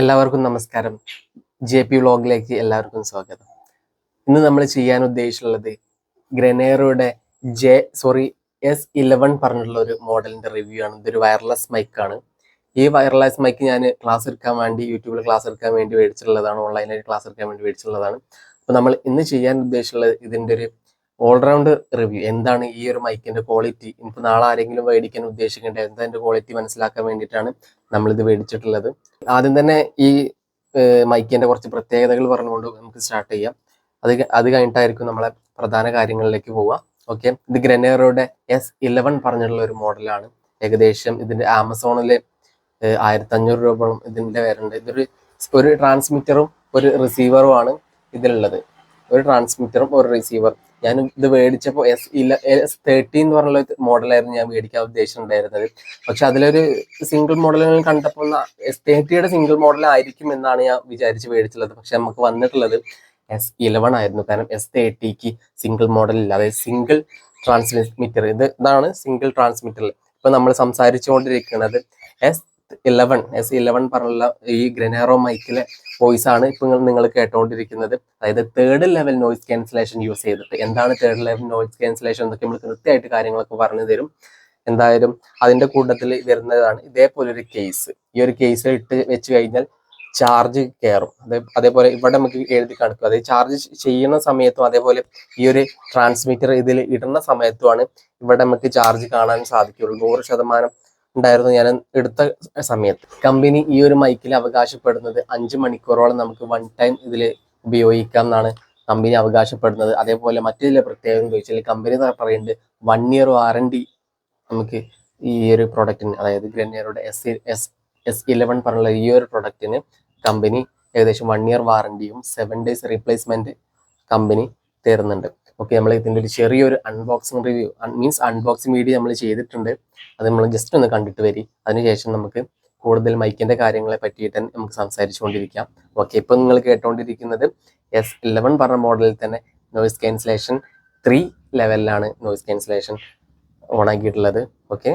എല്ലാവർക്കും നമസ്കാരം. J P വ്ളോഗിലേക്ക് എല്ലാവർക്കും സ്വാഗതം. ഇന്ന് നമ്മൾ ചെയ്യാൻ ഉദ്ദേശിച്ചുള്ളത് ഗ്രനേറോയുടെ ജെ സോറി എസ് ഇലവൻ പറഞ്ഞിട്ടുള്ള ഒരു മോഡലിന്റെ റിവ്യൂ ആണ്. ഇതൊരു വയർലെസ് മൈക്കാണ് ഈ വയർലെസ് മൈക്ക് ഞാൻ ക്ലാസ് എടുക്കാൻ വേണ്ടി യൂട്യൂബിൽ ക്ലാസ് എടുക്കാൻ വേണ്ടി മേടിച്ചിട്ടുള്ളതാണ് ഓൺലൈനായിട്ട് ക്ലാസ് എടുക്കാൻ വേണ്ടി മേടിച്ചിട്ടുള്ളതാണ്. അപ്പോൾ നമ്മൾ ഇന്ന് ചെയ്യാൻ ഉദ്ദേശിച്ചുള്ളത് ഇതിന്റെ ഒരു ഓൾറൗണ്ട് റിവ്യൂ എന്താണ് ഈ ഒരു മൈക്കിന്റെ ക്വാളിറ്റി ഇപ്പൊ നാളെ ആരെങ്കിലും മേടിക്കാൻ ഉദ്ദേശിക്കേണ്ട? എന്താ അതിന്റെ ക്വാളിറ്റി മനസ്സിലാക്കാൻ വേണ്ടിയിട്ടാണ് നമ്മളിത് മേടിച്ചിട്ടുള്ളത് ആദ്യം തന്നെ ഈ മൈക്കിന്റെ കുറച്ച് പ്രത്യേകതകൾ പറഞ്ഞുകൊണ്ട് നമുക്ക് സ്റ്റാർട്ട് ചെയ്യാം. അത് അത് കഴിഞ്ഞിട്ടായിരിക്കും നമ്മളെ പ്രധാന കാര്യങ്ങളിലേക്ക് പോവുക. ഓക്കെ ഇത് ഗ്രനേറോയുടെ എസ് ഇലവൻ പറഞ്ഞിട്ടുള്ള ഒരു മോഡലാണ് ഏകദേശം ഇതിന്റെ ആമസോണിൽ ആയിരത്തി അഞ്ഞൂറ് രൂപയോളം ഇതിന്റെ വരുന്നുണ്ട് ഇതൊരു ഒരു ട്രാൻസ്മിറ്ററും ഒരു റിസീവറും ആണ് ഇതിലുള്ളത്. ഒരു ട്രാൻസ്മിറ്ററും ഒരു റിസീവർ ഞാൻ ഇത് മേടിച്ചപ്പോൾ എസ് ഇല്ല എസ് തേർട്ടി എന്ന് പറഞ്ഞ മോഡലായിരുന്നു ഞാൻ മേടിക്കാൻ ഉദ്ദേശിച്ചിട്ടുണ്ടായിരുന്നത്. പക്ഷെ അതിലൊരു സിംഗിൾ മോഡലുകൾ കണ്ടപ്പോൾ എസ് തേർട്ടിയുടെ സിംഗിൾ മോഡൽ ആയിരിക്കും എന്നാണ് ഞാൻ വിചാരിച്ച് മേടിച്ചുള്ളത്. പക്ഷെ നമുക്ക് വന്നിട്ടുള്ളത് എസ് ഇലവൺ ആയിരുന്നു. കാരണം എസ് തേർട്ടിക്ക് സിംഗിൾ മോഡൽ ഇല്ല. അതായത് സിംഗിൾ ട്രാൻസ്മിറ്റർ ഇത് ഇതാണ് സിംഗിൾ ട്രാൻസ്മിറ്റർ ഇപ്പൊ നമ്മൾ സംസാരിച്ചുകൊണ്ടിരിക്കുന്നത് എസ് ഇലവൻ എസ് ഇലവൻ പറഞ്ഞുള്ള ഈ ഗ്രനാറോ മൈക്കിലെ വോയിസ് ആണ് ഇപ്പൊ നിങ്ങൾ കേട്ടോണ്ടിരിക്കുന്നത്. അതായത് third level noise cancellation use ചെയ്തിട്ട്. എന്താണ് തേർഡ് ലെവൽ നോയിസ് ക്യാൻസലേഷൻ എന്നൊക്കെ നമ്മൾ കൃത്യമായിട്ട് കാര്യങ്ങളൊക്കെ പറഞ്ഞു തരും. എന്തായാലും അതിന്റെ കൂട്ടത്തിൽ വരുന്നതാണ് ഇതേപോലെ ഒരു കേസ് ഈ ഒരു കേസ് ഇട്ട് വെച്ച് കഴിഞ്ഞാൽ ചാർജ് കയറും അതേ അതേപോലെ ഇവിടെ നമുക്ക് എഴുതി കാണിക്കും. അതായത് ചാർജ് ചെയ്യുന്ന സമയത്തും അതേപോലെ ഈ ഒരു ട്രാൻസ്മിറ്റർ ഇതിൽ ഇടുന്ന സമയത്തുമാണ് ഇവിടെ നമുക്ക് ചാർജ് കാണാൻ സാധിക്കുള്ളൂ. നൂറ് ശതമാനം ഉണ്ടായിരുന്നു ഞാൻ എടുത്ത സമയത്ത്. കമ്പനി ഈ ഒരു മൈക്കിൽ അവകാശപ്പെടുന്നത് അഞ്ച് മണിക്കൂറോളം നമുക്ക് വൺ ടൈം ഇതിൽ ഉപയോഗിക്കാം എന്നാണ് കമ്പനി അവകാശപ്പെടുന്നത്. അതേപോലെ മറ്റു ചില പ്രത്യേകത എന്ന് ചോദിച്ചാൽ കമ്പനി പറയുന്നത് വൺ ഇയർ വാറണ്ടി നമുക്ക് ഈ ഒരു പ്രൊഡക്റ്റിന് അതായത് ഗ്രനിയറുടെ എസ് എസ് എസ് ഇലവൻ പറഞ്ഞുള്ള ഈ ഒരു പ്രൊഡക്റ്റിന് കമ്പനി ഏകദേശം വൺ ഇയർ വാറണ്ടിയും സെവൻ ഡേയ്സ് റീപ്ലേസ്മെന്റ് കമ്പനി തരുന്നുണ്ട്. ഓക്കെ നമ്മൾ ഇതിന്റെ ഒരു ചെറിയൊരു unboxing review means unboxing video നമ്മൾ ചെയ്തിട്ടുണ്ട്. അത് നമ്മൾ ജസ്റ്റ് ഒന്ന് കണ്ടിട്ട് വരി. അതിനുശേഷം നമുക്ക് കൂടുതൽ മൈക്കിന്റെ കാര്യങ്ങളെ പറ്റിയിട്ട് നമുക്ക് സംസാരിച്ചുകൊണ്ടിരിക്കാം. ഓക്കെ ഇപ്പം നിങ്ങൾ കേട്ടുകൊണ്ടിരിക്കുന്നത് എസ് ഇലവൻ പറഞ്ഞ മോഡലിൽ തന്നെ നോയിസ് ക്യാൻസലേഷൻ ത്രീ ലെവലിലാണ് നോയിസ് ക്യാൻസലേഷൻ ഓൺ ആക്കിയിട്ടുള്ളത് ഓക്കെ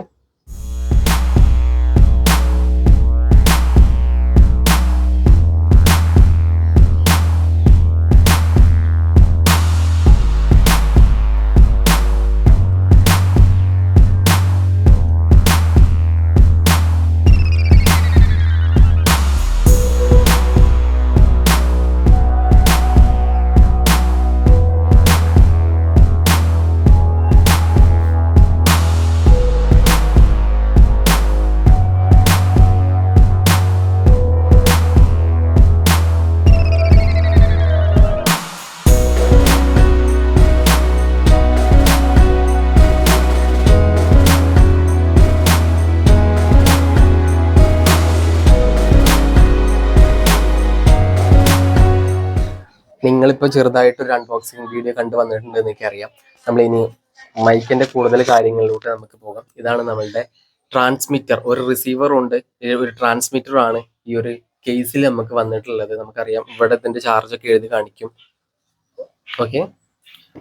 നിങ്ങളിപ്പോൾ ചെറുതായിട്ട് ഒരു അൺബോക്സിങ് വീഡിയോ കണ്ടു വന്നിട്ടുണ്ട് എന്ന് നമ്മൾ ഇനി മൈക്കിന്റെ കൂടുതൽ കാര്യങ്ങളിലോട്ട് നമുക്ക് പോകാം. ഇതാണ് നമ്മളുടെ ട്രാൻസ്മിറ്റർ ഒരു റിസീവറും ഉണ്ട്. ഒരു ട്രാൻസ്മിറ്റർ ആണ് ഈ ഒരു കേസിൽ നമുക്ക് വന്നിട്ടുള്ളത്. നമുക്കറിയാം ഇവിടെ ഇതിന്റെ ചാർജ് ഒക്കെ എഴുതി കാണിക്കും. ഓക്കെ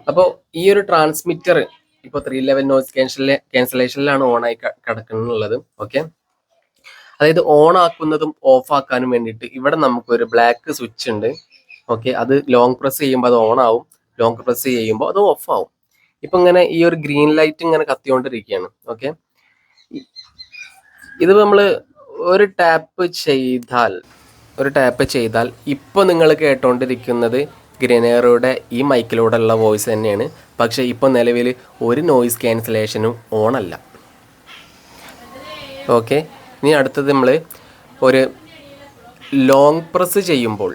അപ്പോൾ ഈ ഒരു ട്രാൻസ്മിറ്റർ ഇപ്പോൾ ത്രീ ലെവൽ നോയ്സ് ക്യാൻസലെ ക്യാൻസലേഷനിലാണ് ക- കിടക്കുന്നുള്ളത്. ഓക്കെ അതായത് ഓൺ ആക്കുന്നതും ഓഫ് ആക്കാനും വേണ്ടിയിട്ട് ഇവിടെ നമുക്കൊരു ബ്ലാക്ക് സ്വിച്ച് ഉണ്ട്. ഓക്കെ അത് ലോങ് പ്രസ് ചെയ്യുമ്പോൾ അത് ഓൺ ആവും. ലോങ് പ്രസ് ചെയ്യുമ്പോൾ അത് ഓഫ് ആവും. ഇപ്പൊ ഇങ്ങനെ ഈ ഒരു ഗ്രീൻ ലൈറ്റ് ഇങ്ങനെ കത്തിക്കൊണ്ടിരിക്കുകയാണ് ഓക്കെ ഇത് നമ്മൾ ഒരു ടാപ്പ് ചെയ്താൽ ഒരു ടാപ്പ് ചെയ്താൽ ഇപ്പോൾ നിങ്ങൾ കേട്ടോണ്ടിരിക്കുന്നത് ഗ്രനേറോയുടെ ഈ മൈക്കിലൂടെയുള്ള വോയിസ് തന്നെയാണ്. പക്ഷേ ഇപ്പോൾ നിലവിൽ ഒരു നോയിസ് ക്യാൻസലേഷനും ഓണല്ല ഓക്കെ ഇനി അടുത്തത് നമ്മൾ ഒരു ലോങ് പ്രസ് ചെയ്യുമ്പോൾ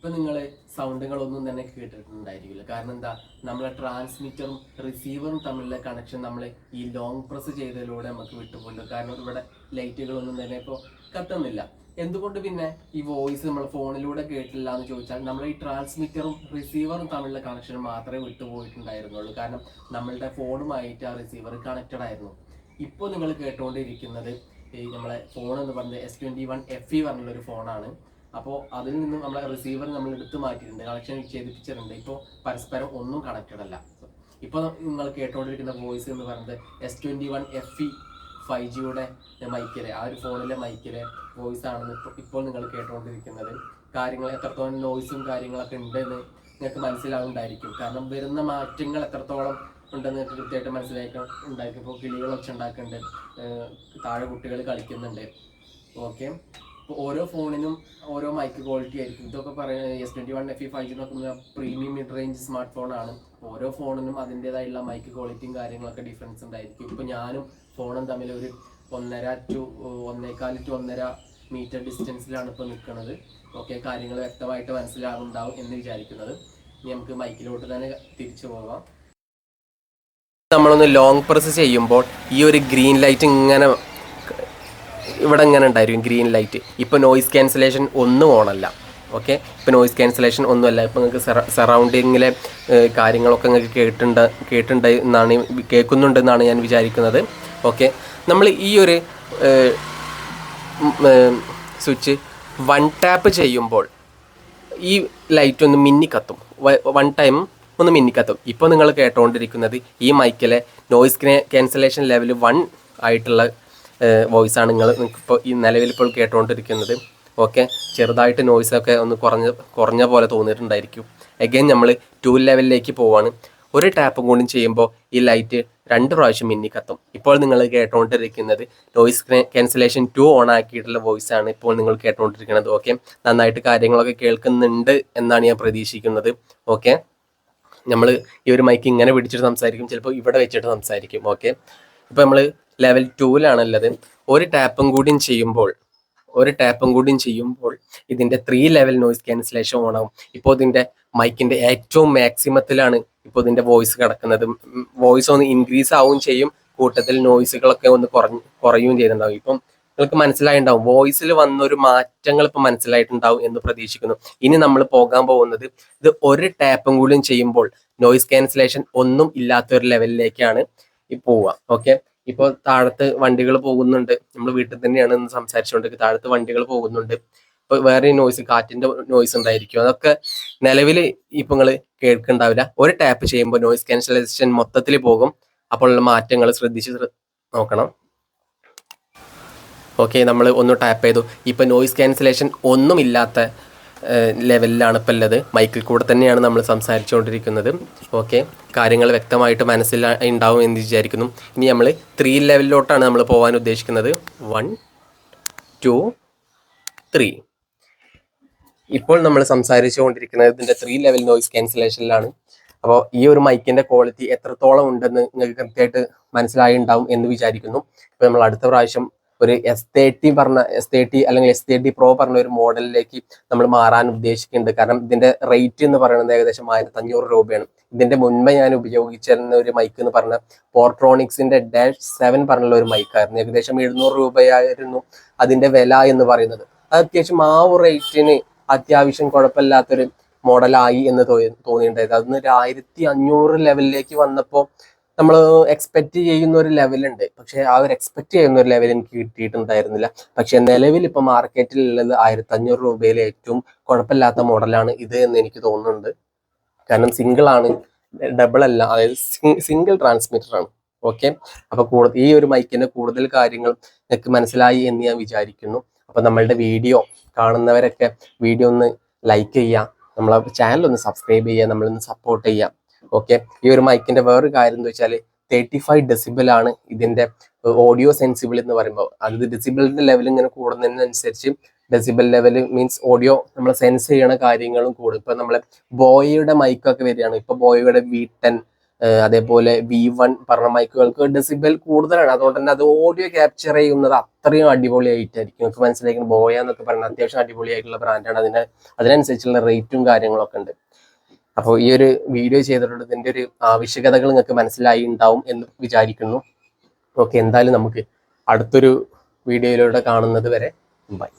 ഇപ്പൊ നിങ്ങൾ സൗണ്ടുകളൊന്നും തന്നെ കേട്ടിട്ടുണ്ടായിരിക്കില്ല. കാരണം എന്താ? നമ്മളെ ട്രാൻസ്മിറ്ററും റിസീവറും തമ്മിലുള്ള കണക്ഷൻ നമ്മൾ ഈ ലോങ് പ്രസ് ചെയ്തതിലൂടെ നമുക്ക് വിട്ടുകൊണ്ട് കാരണം ഇവിടെ ലൈറ്റുകളൊന്നും തന്നെ ഇപ്പോൾ കത്തുന്നില്ല. എന്തുകൊണ്ട് പിന്നെ ഈ വോയിസ് നമ്മൾ ഫോണിലൂടെ കേട്ടില്ല എന്ന് ചോദിച്ചാൽ നമ്മൾ ഈ ട്രാൻസ്മിറ്ററും റിസീവറും തമ്മിലുള്ള കണക്ഷൻ മാത്രമേ വിട്ടുപോയിട്ടുണ്ടായിരുന്നുള്ളൂ. കാരണം നമ്മളുടെ ഫോണുമായിട്ട് ആ റിസീവർ കണക്റ്റഡ് ആയിരുന്നു. ഇപ്പോൾ നിങ്ങൾ കേട്ടുകൊണ്ടിരിക്കുന്നത് ഈ നമ്മളെ ഫോൺ എന്ന് പറഞ്ഞത് S twenty one F E പറഞ്ഞുള്ള ഒരു ഫോണാണ് അപ്പോൾ അതിൽ നിന്നും നമ്മളെ റിസീവർ നമ്മൾ എടുത്തു മാറ്റിയിട്ടുണ്ട് കണക്ഷൻ വിച്ഛേദിപ്പിച്ചിട്ടുണ്ട്. ഇപ്പോൾ പരസ്പരം ഒന്നും കണക്റ്റഡ് അല്ല. ഇപ്പോൾ നിങ്ങൾ കേട്ടുകൊണ്ടിരിക്കുന്ന വോയിസ് എന്ന് പറയുന്നത് S twenty one F E five ജിയുടെ മൈക്കിലെ ആ ഒരു ഫോണിലെ മൈക്കിലെ വോയിസ് ആണെന്ന് ഇപ്പോൾ നിങ്ങൾ കേട്ടുകൊണ്ടിരിക്കുന്നത് കാര്യങ്ങൾ എത്രത്തോളം നോയ്സും കാര്യങ്ങളൊക്കെ ഉണ്ടെന്ന് നിങ്ങൾക്ക് മനസ്സിലാവുണ്ടായിരിക്കും കാരണം വരുന്ന മാറ്റങ്ങൾ എത്രത്തോളം ഉണ്ടെന്ന് കൃത്യമായിട്ട് മനസ്സിലാക്കാൻ ഉണ്ടായിരിക്കും. ഇപ്പോൾ കിളികൾ ഒച്ച ഉണ്ടാക്കുന്നുണ്ട് താഴെ കുട്ടികൾ കളിക്കുന്നുണ്ട്. ഓക്കെ ഓരോ ഫോണിനും ഓരോ മൈക്ക് ക്വാളിറ്റി ആയിരിക്കും. ഇതൊക്കെ പറയുന്നത് S twenty one F E five premium mid range smart ഫോണാണ് ഓരോ ഫോണിനും അതിന്റെതായുള്ള മൈക്ക് ക്വാളിറ്റിയും കാര്യങ്ങളൊക്കെ ഡിഫറൻസ് ഉണ്ടായിരിക്കും. ഇപ്പോൾ ഞാനും ഫോണും തമ്മിൽ ഒരു ഒന്നര ടു ഒന്നേകാൽ ടു ഒന്നര മീറ്റർ ഡിസ്റ്റൻസിലാണ് ഇപ്പോൾ നിൽക്കുന്നത് ഓക്കെ കാര്യങ്ങൾ വ്യക്തമായിട്ട് മനസ്സിലാകുന്നുണ്ടാവും എന്ന് വിചാരിക്കുന്നത്. ഇനി നമുക്ക് മൈക്കിലോട്ട് തന്നെ തിരിച്ചു പോകാം. നമ്മളൊന്ന് ലോങ് പ്രസ് ചെയ്യുമ്പോൾ ഈ ഒരു ഗ്രീൻ ലൈറ്റ് ഇങ്ങനെ ഇവിടെ ഇങ്ങനെ ഉണ്ടായിരിക്കും ഗ്രീൻ ലൈറ്റ്. ഇപ്പോൾ നോയിസ് ക്യാൻസലേഷൻ ഒന്നും ഓണല്ല ഓക്കെ ഇപ്പോൾ നോയിസ് ക്യാൻസലേഷൻ ഒന്നുമല്ല ഇപ്പോൾ നിങ്ങൾക്ക് സറൗണ്ടിങ്ങിലെ കാര്യങ്ങളൊക്കെ നിങ്ങൾക്ക് കേട്ടിട്ടുണ്ട് കേട്ടിട്ടുണ്ട് എന്നാണ് കേൾക്കുന്നുണ്ടെന്നാണ് ഞാൻ വിചാരിക്കുന്നത്. ഓക്കെ നമ്മൾ ഈ ഒരു സ്വിച്ച് വൺ ടാപ്പ് ചെയ്യുമ്പോൾ ഈ ലൈറ്റ് ഒന്ന് മിന്നിക്കത്തും. വൺ ടൈം ഒന്ന് മിന്നിക്കത്തും. ഇപ്പോൾ നിങ്ങൾ കേട്ടുകൊണ്ടിരിക്കുന്നത് ഈ മൈക്കിലെ നോയിസ് ക്യാൻസലേഷൻ ലെവൽ വൺ ആയിട്ടുള്ള വോയിസ് ആണ് നിങ്ങൾ ഇപ്പോൾ ഈ നിലവിൽ ഇപ്പോൾ കേട്ടുകൊണ്ടിരിക്കുന്നത് ഓക്കെ ചെറുതായിട്ട് നോയ്സൊക്കെ ഒന്ന് കുറഞ്ഞ കുറഞ്ഞ പോലെ തോന്നിയിട്ടുണ്ടായിരിക്കും. എഗെയിൻ നമ്മൾ ടൂ ലെവലിലേക്ക് പോവാണ്. ഒരു ടാപ്പും കൂടി ചെയ്യുമ്പോൾ ഈ ലൈറ്റ് രണ്ട് പ്രാവശ്യം മിന്നി കത്തും ഇപ്പോൾ നിങ്ങൾ കേട്ടുകൊണ്ടിരിക്കുന്നത് നോയിസ് ക്യാൻസലേഷൻ ടു ഓൺ ആക്കിയിട്ടുള്ള വോയിസ് ആണ് ഇപ്പോൾ നിങ്ങൾ കേട്ടുകൊണ്ടിരിക്കുന്നത് ഓക്കെ നന്നായിട്ട് കാര്യങ്ങളൊക്കെ കേൾക്കുന്നുണ്ട് എന്നാണ് ഞാൻ പ്രതീക്ഷിക്കുന്നത്. ഓക്കെ നമ്മൾ ഈ ഒരു മൈക്ക് ഇങ്ങനെ പിടിച്ചിട്ട് സംസാരിക്കും. ചിലപ്പോൾ ഇവിടെ വെച്ചിട്ട് സംസാരിക്കും. ഓക്കെ ഇപ്പോൾ നമ്മൾ ലെവൽ ടൂവിലാണുള്ളത്. ഒരു ടാപ്പും കൂടിയും ചെയ്യുമ്പോൾ ഒരു ടാപ്പും കൂടിയും ചെയ്യുമ്പോൾ ഇതിന്റെ ത്രീ ലെവൽ നോയിസ് ക്യാൻസലേഷൻ ഓണാവും. ഇപ്പോൾ ഇതിന്റെ മൈക്കിന്റെ ഏറ്റവും മാക്സിമത്തിലാണ് ഇപ്പോൾ ഇതിന്റെ വോയിസ് കിടക്കുന്നത്. വോയിസ് ഒന്ന് ഇൻക്രീസ് ആവുകയും ചെയ്യും. കൂട്ടത്തിൽ നോയിസുകളൊക്കെ ഒന്ന് കുറഞ്ഞ് കുറയുകയും ചെയ്യുന്നുണ്ടാവും ഇപ്പം നിങ്ങൾക്ക് മനസ്സിലായിട്ടുണ്ടാവും. വോയിസിൽ വന്നൊരു മാറ്റങ്ങൾ ഇപ്പം മനസ്സിലായിട്ടുണ്ടാവും എന്ന് പ്രതീക്ഷിക്കുന്നു. ഇനി നമ്മൾ പോകാൻ പോകുന്നത് ഇത് ഒരു ടാപ്പും കൂടിയും ചെയ്യുമ്പോൾ നോയിസ് ക്യാൻസലേഷൻ ഒന്നും ഇല്ലാത്ത ഒരു ലെവലിലേക്കാണ് ഈ പോവുക. ഓക്കെ ഇപ്പോൾ താഴത്ത് വണ്ടികൾ പോകുന്നുണ്ട്. നമ്മൾ വീട്ടിൽ തന്നെയാണ് ഇന്ന് സംസാരിച്ചുകൊണ്ടിരിക്കുന്നത് താഴത്ത് വണ്ടികൾ പോകുന്നുണ്ട്. ഇപ്പൊ വേറെ നോയ്സ് കാറ്റിന്റെ നോയ്സ് ഉണ്ടായിരിക്കും. അതൊക്കെ നിലവിൽ ഇപ്പൊ നിങ്ങൾ കേൾക്കുന്നുണ്ടാവില്ല ഒരു ടാപ്പ് ചെയ്യുമ്പോൾ നോയ്സ് ക്യാൻസലേഷൻ മൊത്തത്തിൽ പോകും. അപ്പോഴുള്ള മാറ്റങ്ങൾ ശ്രദ്ധിച്ച് നോക്കണം. ഓക്കെ നമ്മൾ ഒന്ന് ടാപ്പ് ചെയ്തു. ഇപ്പൊ നോയ്സ് ക്യാൻസലേഷൻ ഒന്നുമില്ലാത്ത ലെവലിലാണ് ഇപ്പം ഉള്ളത് മൈക്കിൽ കൂടെ തന്നെയാണ് നമ്മൾ സംസാരിച്ചുകൊണ്ടിരിക്കുന്നത് ഓക്കെ കാര്യങ്ങൾ വ്യക്തമായിട്ട് മനസ്സിൽ ഉണ്ടാവും എന്ന് വിചാരിക്കുന്നു. ഇനി നമ്മൾ ത്രീ ലെവലിലോട്ടാണ് നമ്മൾ പോകാൻ ഉദ്ദേശിക്കുന്നത്. വൺ ടു ത്രീ ഇപ്പോൾ നമ്മൾ സംസാരിച്ചുകൊണ്ടിരിക്കുന്നത് ഇതിന്റെ ത്രീ ലെവൽ നോയിസ് ക്യാൻസലേഷനിലാണ് അപ്പോൾ ഈ ഒരു മൈക്കിന്റെ ക്വാളിറ്റി എത്രത്തോളം ഉണ്ടെന്ന് നിങ്ങൾക്ക് കൃത്യമായിട്ട് മനസ്സിലായി ഉണ്ടാവും എന്ന് വിചാരിക്കുന്നു. ഇപ്പോൾ നമ്മൾ അടുത്ത പ്രാവശ്യം ഒരു എസ് തേർട്ടി പറഞ്ഞ എസ് തേർട്ടി അല്ലെങ്കിൽ എസ് തേർട്ടി പ്രോ പറഞ്ഞ ഒരു മോഡലിലേക്ക് നമ്മൾ മാറാൻ ഉദ്ദേശിക്കുന്നുണ്ട്. കാരണം ഇതിന്റെ റേറ്റ് എന്ന് പറയുന്നത് ഏകദേശം ആയിരത്തി അഞ്ഞൂറ് രൂപയാണ്. ഇതിന്റെ മുൻപ് ഞാൻ ഉപയോഗിച്ചിരുന്ന ഒരു മൈക്ക് എന്ന് പറഞ്ഞ പോർട്രോണിക്സിന്റെ ഡാഷ് സെവൻ പറഞ്ഞുള്ള ഒരു മൈക്കായിരുന്നു ഏകദേശം എഴുന്നൂറ് രൂപയായിരുന്നു അതിന്റെ വില എന്ന് പറയുന്നത്. അത് അത്യാവശ്യം ആ ഒരു റേറ്റിന് അത്യാവശ്യം കുഴപ്പമില്ലാത്തൊരു മോഡലായി എന്ന് തോന്നി തോന്നിയിട്ടുണ്ടായത് അതിന് ഒരു ആയിരത്തി അഞ്ഞൂറ് ലെവലിലേക്ക് വന്നപ്പോൾ നമ്മൾ എക്സ്പെക്ട് ചെയ്യുന്ന ഒരു ലെവലുണ്ട് പക്ഷെ ആ ഒരു എക്സ്പെക്ട് ചെയ്യുന്ന ഒരു ലെവൽ എനിക്ക് കിട്ടിയിട്ടുണ്ടായിരുന്നില്ല. പക്ഷെ നിലവിൽ ഇപ്പൊ മാർക്കറ്റിൽ ഉള്ളത് ആയിരത്തി അഞ്ഞൂറ് രൂപയിലെ ഏറ്റവും കുഴപ്പമില്ലാത്ത മോഡലാണ് ഇത് എന്ന് എനിക്ക് തോന്നുന്നുണ്ട്. കാരണം സിംഗിൾ ആണ്. ഡബിൾ അല്ല. അതായത് സിംഗിൾ ട്രാൻസ്മിറ്റർ ആണ്. ഓക്കെ അപ്പൊ കൂടുതൽ ഈ ഒരു മൈക്കിന്റെ കൂടുതൽ കാര്യങ്ങൾ നിങ്ങൾക്ക് മനസ്സിലായി എന്ന് ഞാൻ വിചാരിക്കുന്നു. അപ്പൊ നമ്മളുടെ വീഡിയോ കാണുന്നവരൊക്കെ വീഡിയോ ഒന്ന് ലൈക്ക് ചെയ്യുക. നമ്മളെ ചാനൽ ഒന്ന് സബ്സ്ക്രൈബ് ചെയ്യുക. നമ്മളൊന്ന് സപ്പോർട്ട് ചെയ്യുക. ഓക്കെ ഈ ഒരു മൈക്കിന്റെ വേറൊരു കാര്യം എന്ന് വെച്ചാൽ തേർട്ടി ഫൈവ് ഡെസിബിൾ ആണ് ഇതിന്റെ ഓഡിയോ സെൻസിബിൾ എന്ന് പറയുമ്പോൾ അത് ഡെസിബിളിന്റെ ലെവൽ ഇങ്ങനെ കൂടുന്നതിനനുസരിച്ച് ഡെസിബൽ ലെവൽ മീൻസ് ഓഡിയോ നമ്മൾ സെൻസ് ചെയ്യണ കാര്യങ്ങളും കൂടും. ഇപ്പൊ നമ്മളെ ബോയിയുടെ മൈക്കൊക്കെ വരികയാണ്. ഇപ്പൊ ബോയയുടെ വി ടെൻ അതേപോലെ വി വൺ പറഞ്ഞ മൈക്കുകൾക്ക് ഡെസിബൽ കൂടുതലാണ്. അതുകൊണ്ട് തന്നെ അത് ഓഡിയോ ക്യാപ്ചർ ചെയ്യുന്നത് അത്രയും അടിപൊളിയായിട്ടായിരിക്കും. നിങ്ങൾക്ക് മനസ്സിലാക്കുന്നത് ബോയ എന്നൊക്കെ പറയുന്നത് അത്യാവശ്യം അടിപൊളിയായിട്ടുള്ള ബ്രാൻഡാണ് അതിന് അതിനനുസരിച്ചുള്ള റേറ്റും കാര്യങ്ങളൊക്കെ ഉണ്ട്. അപ്പോൾ ഈ ഒരു വീഡിയോ ചെയ്തിട്ടുള്ളത് ഇതിന്റെ ഒരു ആവശ്യകതകൾ നിങ്ങൾക്ക് മനസ്സിലായി ഉണ്ടാവും എന്ന് വിചാരിക്കുന്നു. ഓക്കെ എന്തായാലും നമുക്ക് അടുത്തൊരു വീഡിയോയിലൂടെ കാണുന്നത് വരെ ബൈ